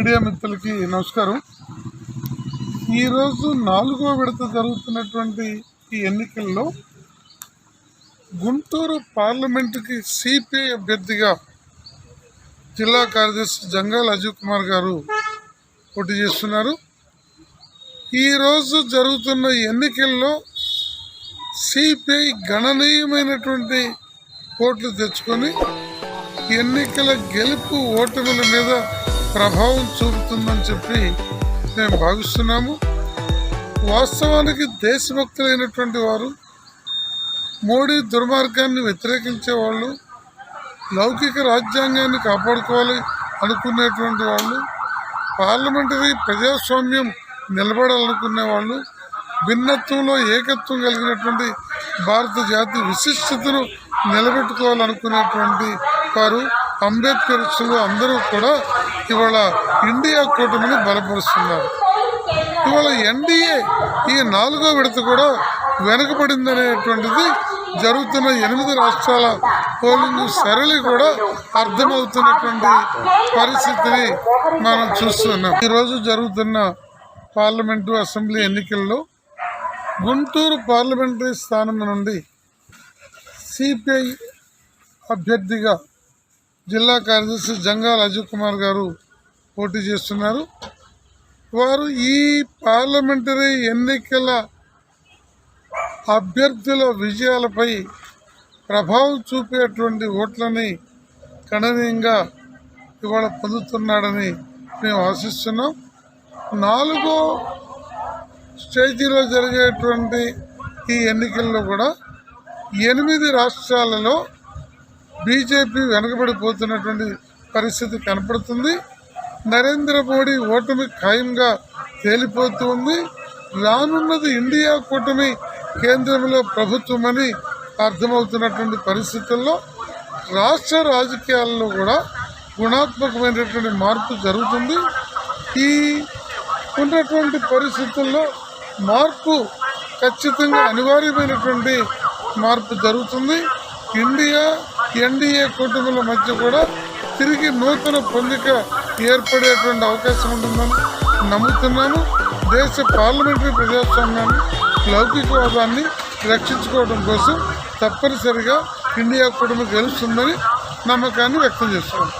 Media మిత్రులకి నమస్కారం. ఈరోజు నాలుగో విడత జరుగుతున్నటువంటి ఈ ఎన్నికల్లో గుంటూరు పార్లమెంటుకి సిపిఐ అభ్యర్థిగా జిల్లా కార్యదర్శి జంగాల అజీవ్ కుమార్ గారు పోటీ చేస్తున్నారు. ఈరోజు జరుగుతున్న ఎన్నికల్లో సిపిఐ గణనీయమైనటువంటి ఓట్లు తెచ్చుకొని ఎన్నికల గెలుపు ఓటముల మీద ప్రభావం చూపుతుందని చెప్పి మేము భావిస్తున్నాము. వాస్తవానికి దేశభక్తులైనటువంటి వారు మోడీ దుర్మార్గాన్ని వ్యతిరేకించే వాళ్ళు లౌకిక రాజ్యాంగాన్ని కాపాడుకోవాలి అనుకునేటువంటి వాళ్ళు పార్లమెంటరీ ప్రజాస్వామ్యం నిలబడాలనుకునే వాళ్ళు భిన్నత్వంలో ఏకత్వం కలిగినటువంటి భారత జాతి విశిష్టతను నిలబెట్టుకోవాలనుకునేటువంటి వారు అంబేద్కర్ అందరూ కూడా ఇవాళ ఇండియా కూటమిని బలపరుస్తున్నారు. ఇవాళ ఎన్డీఏ ఈ నాలుగో విడత కూడా వెనకబడిందనేటువంటిది జరుగుతున్న ఎనిమిది రాష్ట్రాల పోలింగ్ సరళి కూడా అర్థమవుతున్నటువంటి పరిస్థితిని మనం చూస్తున్నాం. ఈరోజు జరుగుతున్న పార్లమెంటు అసెంబ్లీ ఎన్నికల్లో గుంటూరు పార్లమెంటరీ స్థానం నుండి సిపిఐ అభ్యర్థిగా జిల్లా కార్యదర్శి జంగాల అజయ్ కుమార్ గారు పోటీ చేస్తున్నారు. వారు ఈ పార్లమెంటరీ ఎన్నికల అభ్యర్థుల విజయాలపై ప్రభావం చూపేటువంటి ఓట్లని గణనీయంగా ఇవాళ పొందుతున్నాడని మేము ఆశిస్తున్నాం. నాలుగో స్టేజీలో జరిగేటువంటి ఈ ఎన్నికల్లో కూడా ఎనిమిది రాష్ట్రాలలో బీజేపీ వెనకబడిపోతున్నటువంటి పరిస్థితి కనపడుతుంది. నరేంద్ర మోడీ ఓటమి ఖాయంగా తేలిపోతుంది రానున్నది ఇండియా కూటమి కేంద్రంలో ప్రభుత్వమని అర్థమవుతున్నటువంటి పరిస్థితుల్లో రాష్ట్ర రాజకీయాల్లో కూడా గుణాత్మకమైనటువంటి మార్పు జరుగుతుంది. ఈ ఉన్నటువంటి పరిస్థితుల్లో మార్పు ఖచ్చితంగా అనివార్యమైనటువంటి మార్పు జరుగుతుంది. ఇండియా ఎన్డీఏ కూటమిల మధ్య కూడా తిరిగి నూతన పొందిక ఏర్పడేటువంటి అవకాశం ఉంటుందని నమ్ముతున్నాను. దేశ పార్లమెంటరీ ప్రజాస్వామ్యాన్ని లౌకికవాదాన్ని రక్షించుకోవడం కోసం తప్పనిసరిగా ఇండియా కూటమి గెలుస్తుందని నమ్మకాన్ని వ్యక్తం చేస్తున్నాను.